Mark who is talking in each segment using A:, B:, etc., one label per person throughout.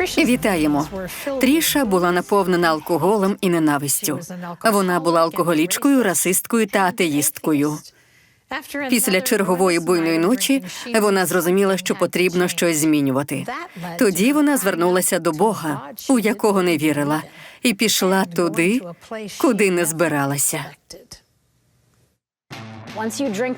A: Вітаємо. Тріша була наповнена алкоголем і ненавистю. Вона була алкоголічкою, расисткою та атеїсткою. Після чергової буйної ночі вона зрозуміла, що потрібно щось змінювати. Тоді вона звернулася до Бога, у якого не вірила, і пішла туди, куди не збиралася.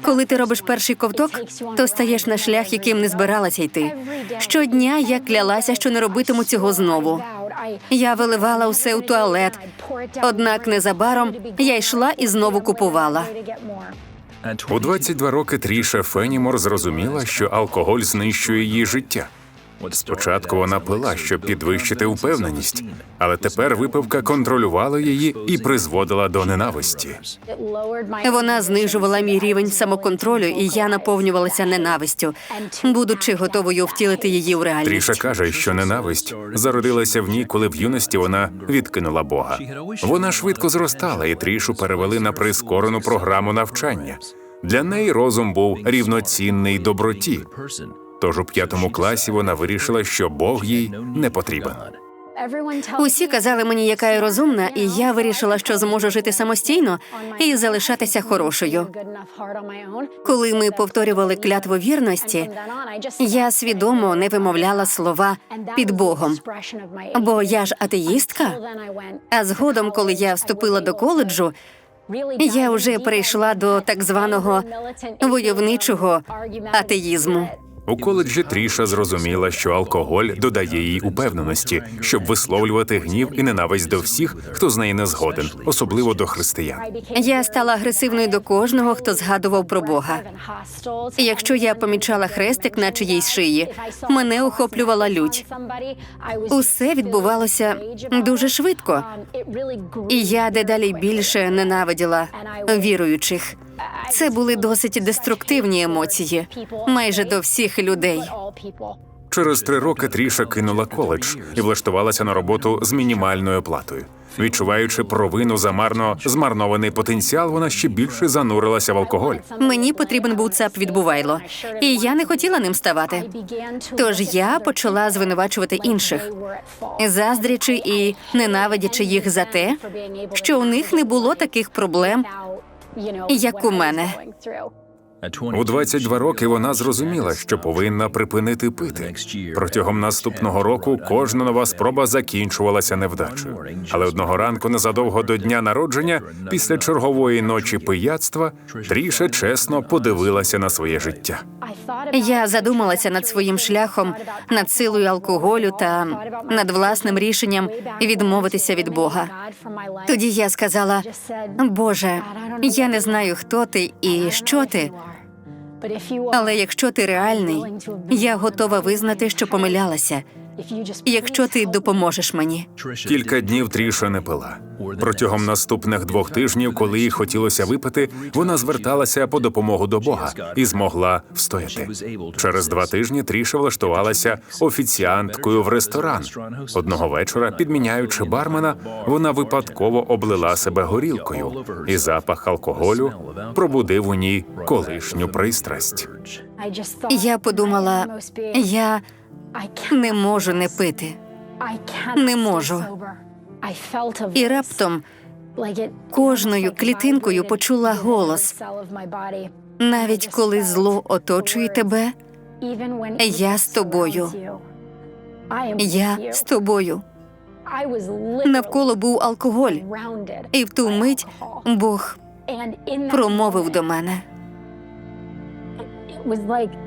A: Коли ти робиш перший ковток, то стаєш на шлях, яким не збиралася йти. Щодня я клялася, що не робитиму цього знову. Я виливала усе у туалет. Однак незабаром я йшла і знову купувала.
B: У 22 роки Тріша Фенімор зрозуміла, що алкоголь знищує її життя. Спочатку вона пила, щоб підвищити впевненість, але тепер випивка контролювала її і призводила до ненависті.
A: Вона знижувала мій рівень самоконтролю, і я наповнювалася ненавистю, будучи готовою втілити її у реальність.
B: Тріша каже, що ненависть зародилася в ній, коли в юності вона відкинула Бога. Вона швидко зростала, і Трішу перевели на прискорену програму навчання. Для неї розум був рівноцінний доброті. Тож у п'ятому класі вона вирішила, що Бог їй не потрібен.
A: Усі казали мені, яка я розумна, і я вирішила, що зможу жити самостійно і залишатися хорошою. Коли ми повторювали клятву вірності, я свідомо не вимовляла слова під Богом. Бо я ж атеїстка. А згодом, коли я вступила до коледжу, я вже перейшла до так званого войовничого атеїзму.
B: У коледжі Тріша зрозуміла, що алкоголь додає їй упевненості, щоб висловлювати гнів і ненависть до всіх, хто з неї не згоден, особливо до християн.
A: Я стала агресивною до кожного, хто згадував про Бога. Якщо я помічала хрестик на чиїсь шиї, мене охоплювала лють. Усе відбувалося дуже швидко, і я дедалі більше ненавиділа віруючих. Це були досить деструктивні емоції, майже до всіх людей.
B: Через три роки Тріша кинула коледж і влаштувалася на роботу з мінімальною оплатою. Відчуваючи провину за марно змарнований потенціал, вона ще більше занурилася в алкоголь.
A: Мені потрібен був цап від Бувайло, і я не хотіла ним ставати. Тож я почала звинувачувати інших, заздрячи і ненавидячи їх за те, що у них не було таких проблем, як у мене.
B: У 22 роки вона зрозуміла, що повинна припинити пити. Протягом наступного року кожна нова спроба закінчувалася невдачею. Але одного ранку, незадовго до дня народження, після чергової ночі пияцтва, Тріша чесно подивилася на своє життя.
A: Я задумалася над своїм шляхом, над силою алкоголю та над власним рішенням відмовитися від Бога. Тоді я сказала: Боже, я не знаю, хто ти і що ти. Але якщо ти реальний, я готова визнати, що помилялася. Якщо ти допоможеш мені,
B: Кілька днів Тріша не пила. Протягом наступних двох тижнів, коли їй хотілося випити, вона зверталася по допомогу до Бога і змогла встояти. Через два тижні Тріша влаштувалася офіціанткою в ресторан. Одного вечора, підміняючи бармена, вона випадково облила себе горілкою, і запах алкоголю пробудив у ній колишню пристрасть.
A: я подумала, я не можу не пити.
C: не можу.
A: І раптом кожною клітинкою почула голос. Навіть коли зло оточує тебе,
C: я з тобою.
A: я з тобою. Навколо був алкоголь, і в ту мить Бог промовив до мене.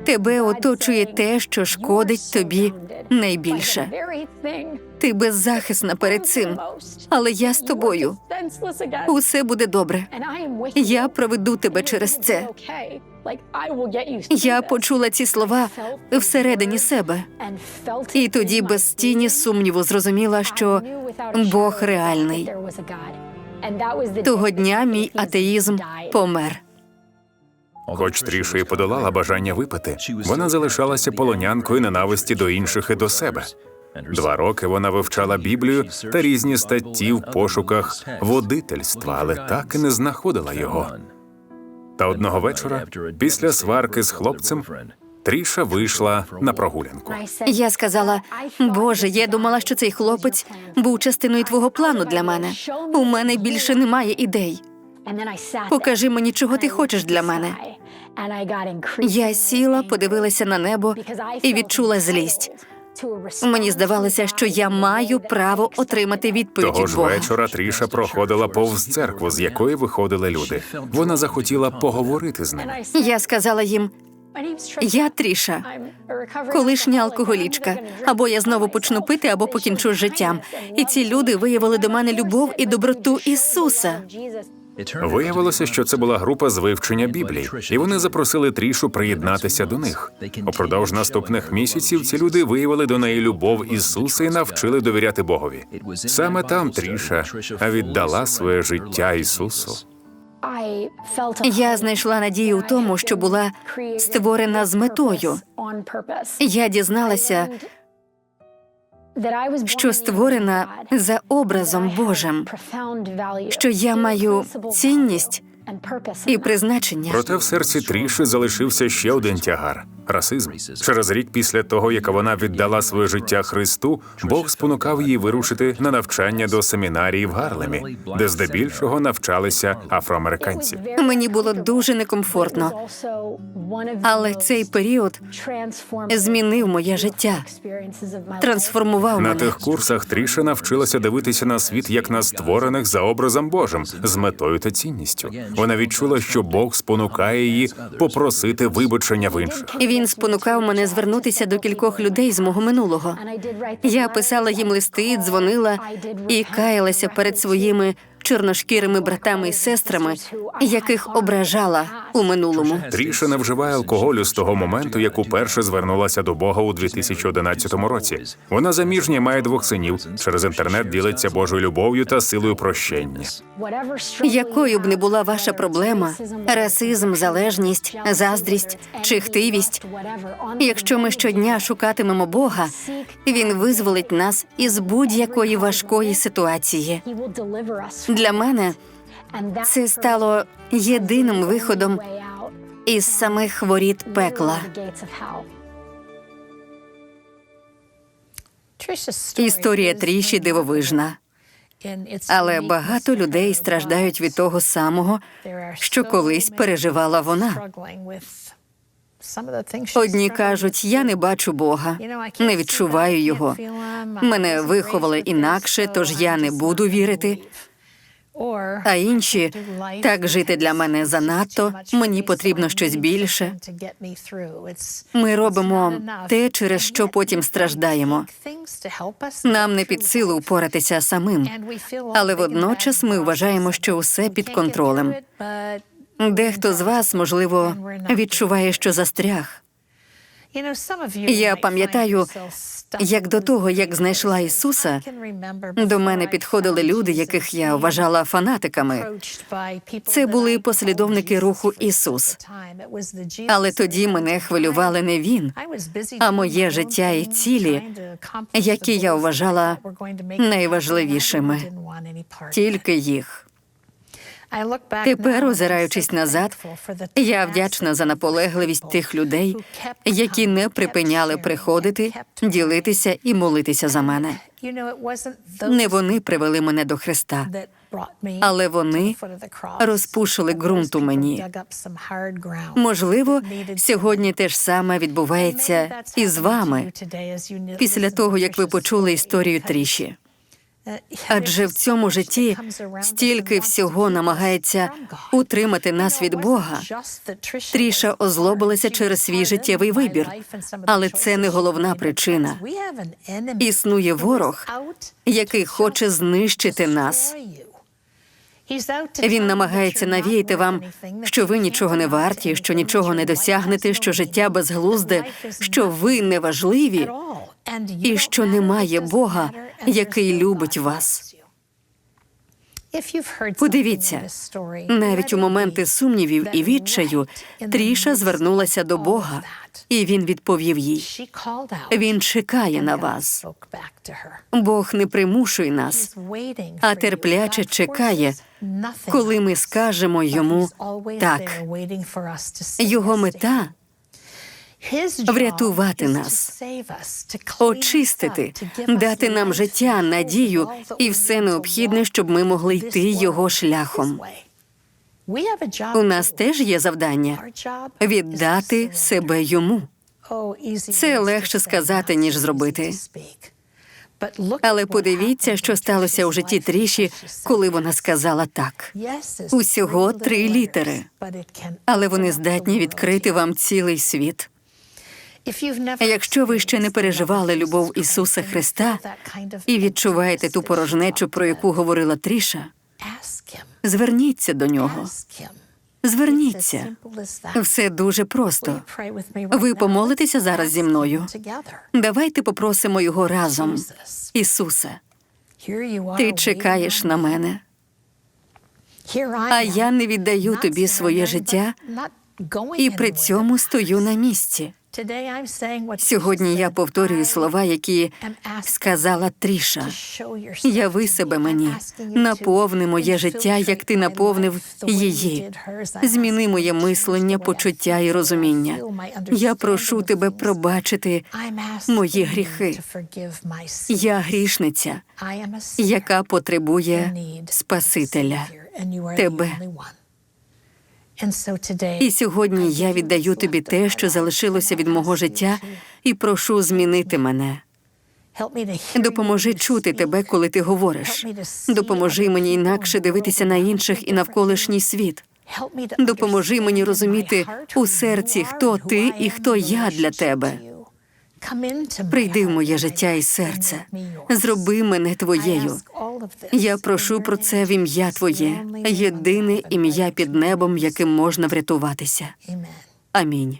A: Тебе оточує те, що шкодить тобі найбільше. Ти беззахисна перед цим, але я з тобою. Усе буде добре. Я проведу тебе через це. Я почула ці слова всередині себе, і тоді без тіні сумніву зрозуміла, що Бог реальний. Того дня мій атеїзм помер.
B: Хоч Тріша і подолала бажання випити, вона залишалася полонянкою ненависті до інших і до себе. Два роки вона вивчала Біблію та різні статті в пошуках водительства, але так і не знаходила його. Та одного вечора, після сварки з хлопцем, Тріша вийшла на прогулянку.
A: Я сказала: Боже, я думала, що цей хлопець був частиною твого плану для мене. У мене більше немає ідей. Покажи мені, чого ти хочеш для мене. Я сіла, подивилася на небо і відчула злість. Мені здавалося, що я маю право отримати відповідь
B: Того
A: від
B: ж вечора Тріша проходила повз церкву, з якої виходили люди. Вона захотіла поговорити з ними.
A: Я сказала їм: я Тріша, колишня алкоголічка. Або я знову почну пити, або покінчу з життям. І ці люди виявили до мене любов і доброту Ісуса.
B: Виявилося, що це була група з вивчення Біблії, і вони запросили Трішу приєднатися до них. Упродовж наступних місяців ці люди виявили до неї любов Ісуса і навчили довіряти Богові. Саме там Тріша віддала своє життя Ісусу.
A: Я знайшла надію у тому, що була створена з метою. Я дізналася, що створена за образом Божим, що я маю цінність і призначення.
B: Проте в серці Тріші залишився ще один тягар расизм. Через рік після того, як вона віддала своє життя Христу, Бог спонукав її вирушити на навчання до семінарії в Гарлемі, де здебільшого навчалися афроамериканці.
A: Мені було дуже некомфортно, але цей період змінив моє життя, трансформував
B: На
A: мене.
B: тих курсах Тріша навчилася дивитися на світ як на створених за образом Божим з метою та цінністю. Вона відчула, що Бог спонукає її попросити вибачення в інших.
A: Він спонукав мене звернутися до кількох людей з мого минулого. Я писала їм листи, дзвонила і каялася перед своїми чорношкірими братами і сестрами, яких ображала у минулому.
B: Тріша не вживає алкоголю з того моменту, як уперше звернулася до Бога у 2011 році. Вона заміжня має двох синів. Через інтернет ділиться Божою любов'ю та силою прощення.
A: Якою б не була ваша проблема, расизм, залежність, заздрість чи хтивість, якщо ми щодня шукатимемо Бога, він визволить нас із будь-якої важкої ситуації. Для мене це стало єдиним виходом із самих воріт пекла. Історія Тріші дивовижна, але багато людей страждають від того самого, що колись переживала вона. Одні кажуть, я не бачу Бога, не відчуваю його. Мене виховали інакше, тож я не буду вірити. А інші так жити для мене занадто. Мені потрібно щось більше. Ми робимо те, через що потім страждаємо. Нам не під силу впоратися самим, але водночас ми вважаємо, що усе під контролем. Дехто з вас, можливо, відчуває, що застряг.
C: Я пам'ятаю,
A: Як до того, як знайшла Ісуса, до мене підходили люди, яких я вважала фанатиками. Це були послідовники руху Ісус. Але тоді мене хвилювали не він,
C: а моє життя і цілі, які я вважала найважливішими.
A: тільки їх.
C: Тепер, озираючись назад,
A: Я вдячна за наполегливість тих людей, які не припиняли приходити, ділитися і молитися за мене. Не вони привели мене до Христа, але вони розпушили ґрунт у мені. Можливо, сьогодні те ж саме відбувається і з вами після того, як ви почули історію Тріші. Адже в цьому житті стільки всього намагається утримати нас від Бога. Тріша озлобилася через свій життєвий вибір, але це не головна причина. Існує ворог, який хоче знищити нас. Він намагається навіяти вам, що ви нічого не варті, що нічого не досягнете, що життя безглузде, що ви неважливі, і що немає Бога, який любить вас.
C: Подивіться,
A: Навіть у моменти сумнівів і відчаю Тріша звернулася до Бога, і він відповів їй: Він чекає на вас. Бог не примушує нас, а терпляче чекає, коли ми скажемо йому так. Його мета врятувати нас, очистити, дати нам життя, надію і все необхідне, щоб ми могли йти його шляхом. У нас теж є завдання віддати себе йому.
C: Це легше сказати, ніж зробити.
A: Але подивіться, що сталося у житті Тріші, коли вона сказала так.
C: Усього три літери,
A: Але вони здатні відкрити вам цілий світ. Якщо ви ще не переживали любов Ісуса Христа і відчуваєте ту порожнечу, про яку говорила Тріша, зверніться до нього. Зверніться. Все дуже просто. Ви помолитеся зараз зі мною. Давайте попросимо його разом. Ісусе, ти чекаєш на мене, а я не віддаю тобі своє життя і при цьому стою на місці. Сьогодні я повторюю слова, які сказала Тріша. Яви себе мені, наповни моє життя, як ти наповнив її. Зміни моє мислення, почуття і розуміння. Я прошу тебе пробачити мої гріхи. Я грішниця, яка потребує Спасителя. тебе. І сьогодні я віддаю тобі те, що залишилося від мого життя, і прошу змінити мене. Допоможи чути тебе, коли ти говориш. Допоможи мені інакше дивитися на інших і навколишній світ. Допоможи мені розуміти у серці, хто ти і хто я для тебе. Прийди в моє життя і серце. Зроби мене твоєю. Я прошу про це в ім'я Твоє, єдине ім'я під небом, яким можна врятуватися. Амінь.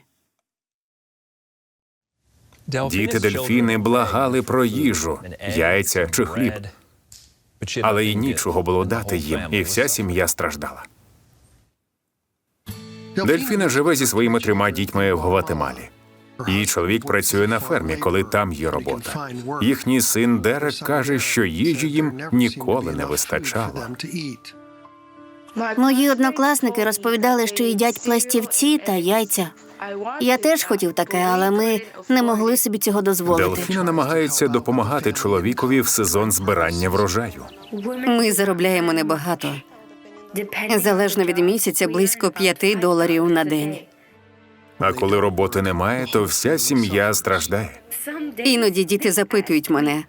B: Діти дельфіни благали про їжу, яйця чи хліб, але й нічого було дати їм, і вся сім'я страждала. Дельфіна живе зі своїми трьома дітьми в Гватемалі. Її чоловік працює на фермі, коли там є робота. Їхній син Дерек каже, що їжі їм ніколи не вистачало.
D: Мої однокласники розповідали, що їдять пластівці та яйця. Я теж хотів таке, але ми не могли собі цього дозволити.
B: Дельфіна намагається допомагати чоловікові в сезон збирання врожаю.
A: Ми заробляємо небагато. Залежно від місяця, близько п'яти доларів на день.
B: А коли роботи немає, то вся сім'я страждає.
A: Іноді діти запитують мене,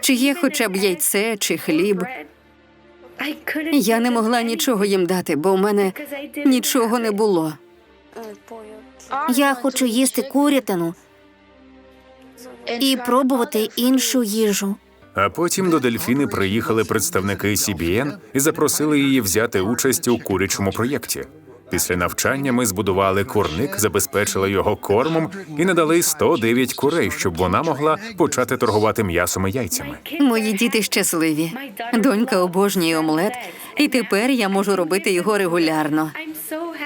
A: чи є хоча б яйце чи хліб. Я не могла нічого їм дати, бо в мене нічого не було.
D: Я хочу їсти курятину і пробувати іншу їжу.
B: А потім до дельфіни приїхали представники CBN і запросили її взяти участь у курячому проєкті. Після навчання ми збудували курник, забезпечили його кормом і надали 109 курей, щоб вона могла почати торгувати м'ясом і яйцями.
A: Мої діти щасливі. Донька обожнює омлет, і тепер я можу робити його регулярно.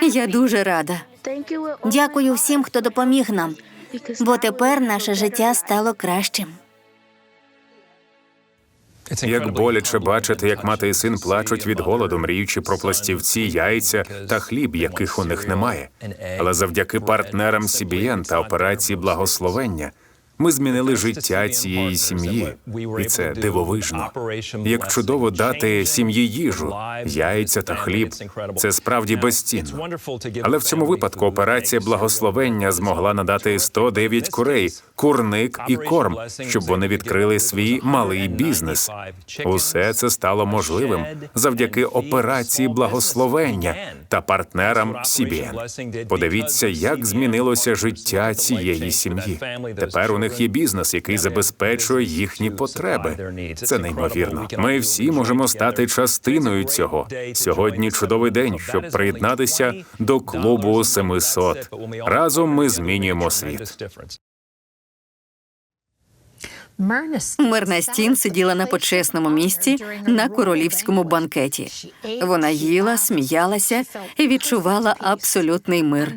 A: Я дуже рада.
D: Дякую всім, хто допоміг нам, бо тепер наше життя стало кращим.
B: Як боляче бачити, як мати і син плачуть від голоду, мріючи про пластівці, яйця та хліб, яких у них немає. Але завдяки партнерам CBN та операції благословення ми змінили життя цієї сім'ї, і це дивовижно. Як чудово дати сім'ї їжу, яйця та хліб. Це справді безцінно. Але в цьому випадку операція благословення змогла надати 109 курей, курник і корм, щоб вони відкрили свій малий бізнес. Усе це стало можливим завдяки операції благословення та партнерам CBN. Подивіться, як змінилося життя цієї сім'ї. Тепер у них є бізнес, який забезпечує їхні потреби. Це неймовірно. Ми всі можемо стати частиною цього. Сьогодні чудовий день, щоб приєднатися до клубу 700. Разом ми змінюємо світ.
A: Мирна стін сиділа на почесному місці на королівському банкеті. Вона їла, сміялася і відчувала абсолютний мир.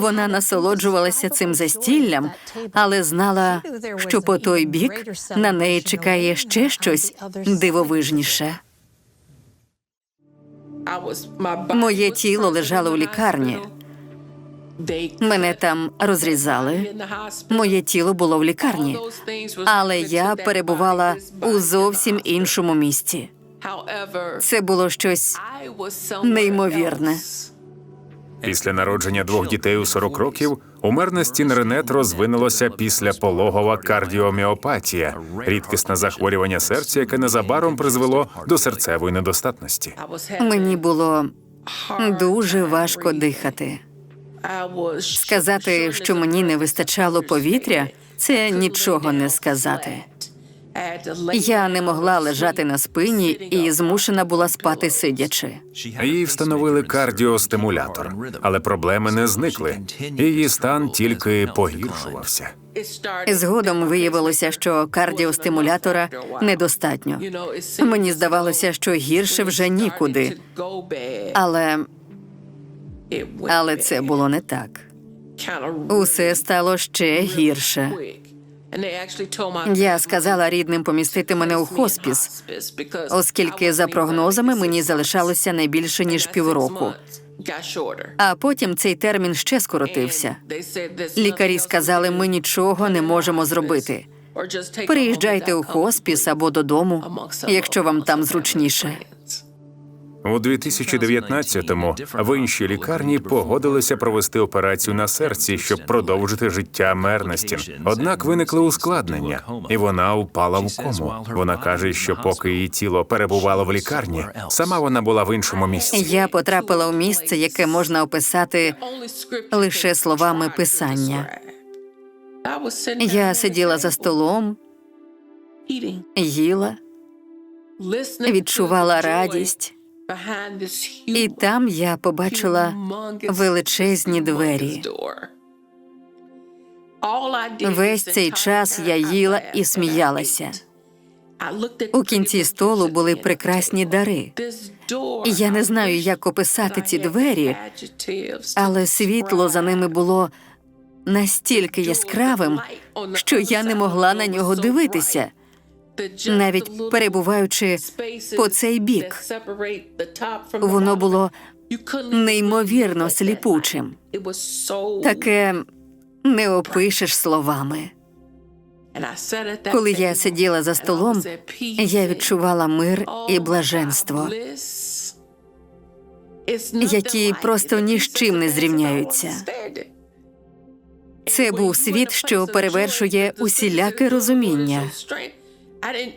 A: Вона насолоджувалася цим застіллям, але знала, що по той бік на неї чекає ще щось дивовижніше. Моє тіло лежало у лікарні. Мене там розрізали. Моє тіло було в лікарні, але я перебувала у зовсім іншому місці. Це було щось неймовірне.
B: Після народження двох дітей у 40 років у Мернестін Ренет розвинулося післяпологова кардіоміопатія, рідкісне захворювання серця, яке незабаром призвело до серцевої недостатності.
A: Мені було дуже важко дихати. Сказати, що мені не вистачало повітря, це нічого не сказати. Я не могла лежати на спині і змушена була спати сидячи.
B: Їй встановили кардіостимулятор, але проблеми не зникли. Її стан тільки погіршувався.
A: Згодом виявилося, що кардіостимулятора недостатньо. Мені здавалося, що гірше вже нікуди, але, але це було не так. Усе стало ще гірше. Я сказала рідним помістити мене у хоспіс, оскільки за прогнозами мені залишалося не більше ніж півроку. А потім цей термін ще скоротився. Лікарі сказали, ми нічого не можемо зробити. Приїжджайте у хоспіс або додому, якщо вам там зручніше.
B: У 2019-му в іншій лікарні погодилися провести операцію на серці, щоб продовжити життя Мернестін. Однак виникли ускладнення, і вона упала в кому. Вона каже, що поки її тіло перебувало в лікарні, сама вона була в іншому місці.
A: Я потрапила у місце, яке можна описати лише словами писання. Я сиділа за столом, їла, відчувала радість, і там я побачила величезні двері. Весь цей час я їла і сміялася. У кінці столу були прекрасні дари. Я не знаю, як описати ці двері, але світло за ними було настільки яскравим, що я не могла на нього дивитися, навіть перебуваючи по цей бік. Воно було неймовірно сліпучим. Таке не опишеш словами. Коли я сиділа за столом, я відчувала мир і блаженство, які просто ні з чим не зрівняються. Це був світ, що перевершує усіляке розуміння.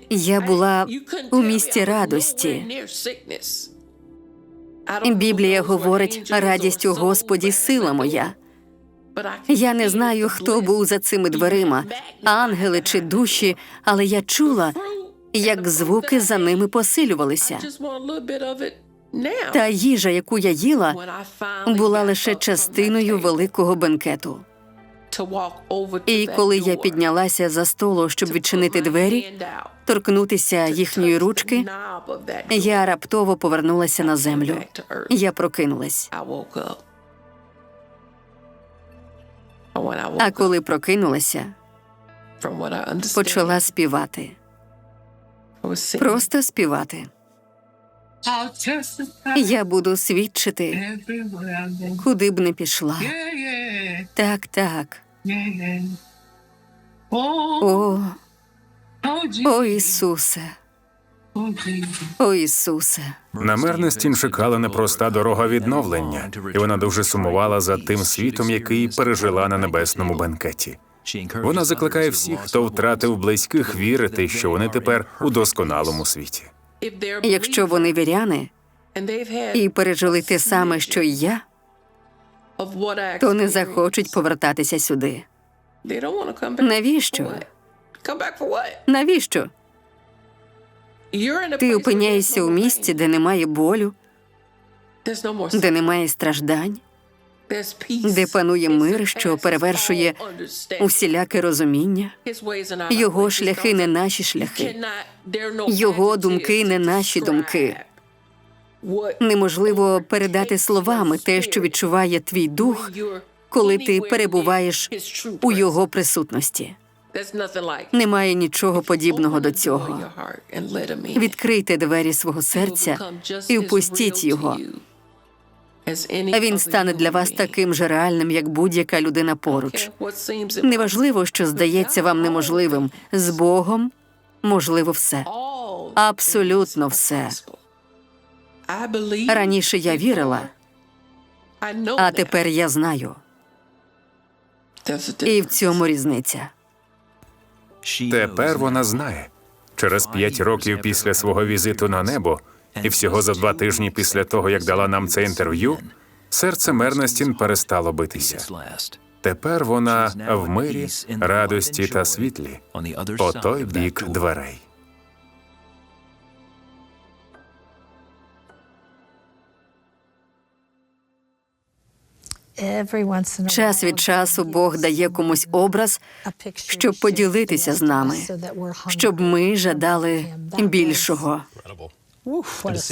A: Я була у місті радості. Біблія говорить, радість у Господі сила моя. Я не знаю, хто був за цими дверима, ангели чи душі, але я чула, як звуки за ними посилювалися. Та їжа, яку я їла, була лише частиною великого бенкету. І коли я піднялася за столу, щоб відчинити двері, торкнутися їхньої ручки, я раптово повернулася на землю. Я прокинулась. А коли прокинулася, почала співати. Просто співати. Я буду свідчити, куди б не пішла. Так, так. О, о Ісусе, о Ісусе.
B: На Мернестін чекала непроста дорога відновлення, і вона дуже сумувала за тим світом, який пережила на небесному бенкеті. Вона закликає всіх, хто втратив близьких, вірити, що вони тепер у досконалому світі.
A: Якщо вони віряни і пережили те саме, що й я, то не захочуть повертатися сюди. Навіщо? Навіщо? Ти опиняєшся у місці, де немає болю, де немає страждань, де панує мир, що перевершує усіляке розуміння. Його шляхи не наші шляхи, його думки не наші думки. Неможливо передати словами те, що відчуває твій дух, коли ти перебуваєш у його присутності. Немає нічого подібного до цього. Відкрийте двері свого серця і впустіть його. Він стане для вас таким же реальним, як будь-яка людина поруч. Неважливо, що здається вам неможливим. З Богом можливо все. Абсолютно все. Раніше я вірила, а тепер я знаю. І в цьому різниця.
B: Тепер вона знає. Через п'ять років після свого візиту на небо, і всього за два тижні після того, як дала нам це інтерв'ю, серце Мернестін перестало битися. Тепер вона в мирі, радості та світлі по той бік дверей.
A: Час від часу Бог дає комусь образ, щоб поділитися з нами, щоб ми жадали більшого.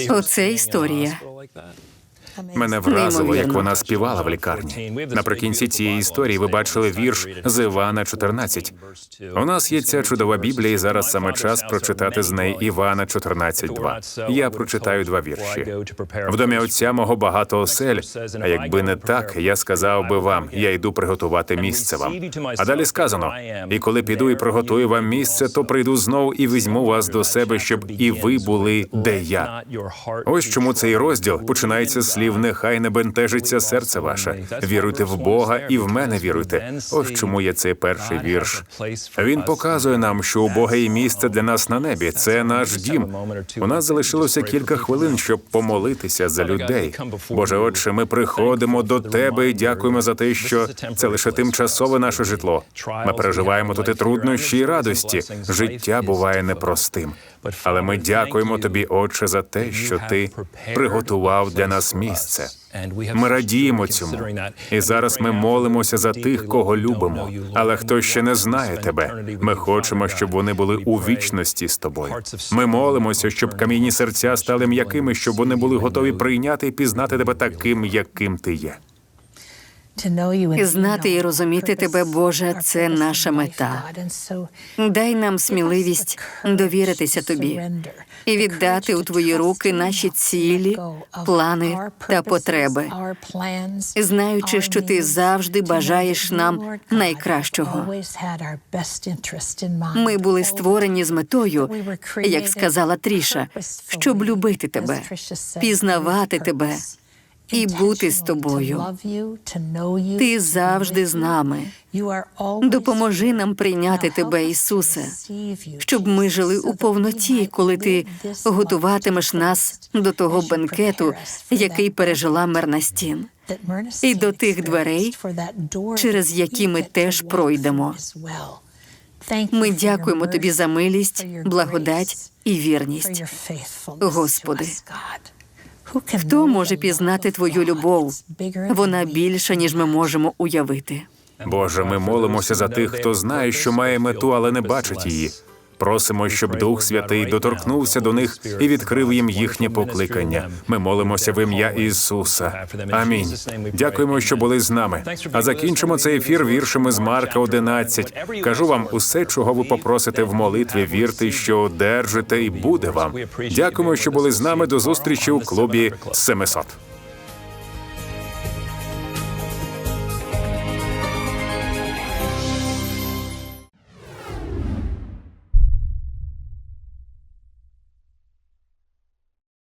A: Оце історія.
B: Мене вразило, як вона співала в лікарні. Наприкінці цієї історії ви бачили вірш з Івана 14. У нас є ця чудова Біблія, і зараз саме час прочитати з неї Івана 14.2. Я прочитаю два вірші. В домі отця мого багато осель. А якби не так, я сказав би вам, я йду приготувати місце вам. А далі сказано: і коли піду і приготую вам місце, то прийду знову і візьму вас до себе, щоб і ви були, де я. Ось чому цей розділ починається з слів Нехай не бентежиться серце ваше. Віруйте в Бога і в мене віруйте. Ось чому є цей перший вірш. Він показує нам, що у Бога є місце для нас на небі. Це наш дім. У нас залишилося кілька хвилин, щоб помолитися за людей. Боже, Отче, ми приходимо до тебе і дякуємо за те, що це лише тимчасове наше житло. Ми переживаємо тут і труднощі і радості. Життя буває непростим. Але ми дякуємо тобі, Отче, за те, що ти приготував для нас місце. Ми радіємо цьому. І зараз ми молимося за тих, кого любимо. Але хто ще не знає тебе, ми хочемо, щоб вони були у вічності з тобою. Ми молимося, щоб кам'яні серця стали м'якими, щоб вони були готові прийняти і пізнати тебе таким, яким ти є.
A: І знати і розуміти тебе, Боже, це наша мета. Дай нам сміливість довіритися тобі і віддати у твої руки наші цілі, плани та потреби, знаючи, що ти завжди бажаєш нам найкращого. Ми були створені з метою, як сказала Тріша, щоб любити тебе, пізнавати тебе і бути з тобою. Ти завжди з нами. Допоможи нам прийняти тебе, Ісусе, щоб ми жили у повноті, коли ти готуватимеш нас до того бенкету, який пережила Мернастін, і до тих дверей, через які ми теж пройдемо. Ми дякуємо тобі за милість, благодать і вірність. Господи, Хто може пізнати твою любов? Вона більша, ніж ми можемо уявити.
B: Боже, ми молимося за тих, хто знає, що має мету, але не бачить її. Просимо, щоб Дух Святий доторкнувся до них і відкрив їм їхнє покликання. Ми молимося в ім'я Ісуса. Амінь. Дякуємо, що були з нами. А закінчимо цей ефір віршами з Марка 11. Кажу вам, усе, чого ви попросите в молитві, вірте, що одержите, і буде вам. Дякуємо, що були з нами. До зустрічі у клубі 700.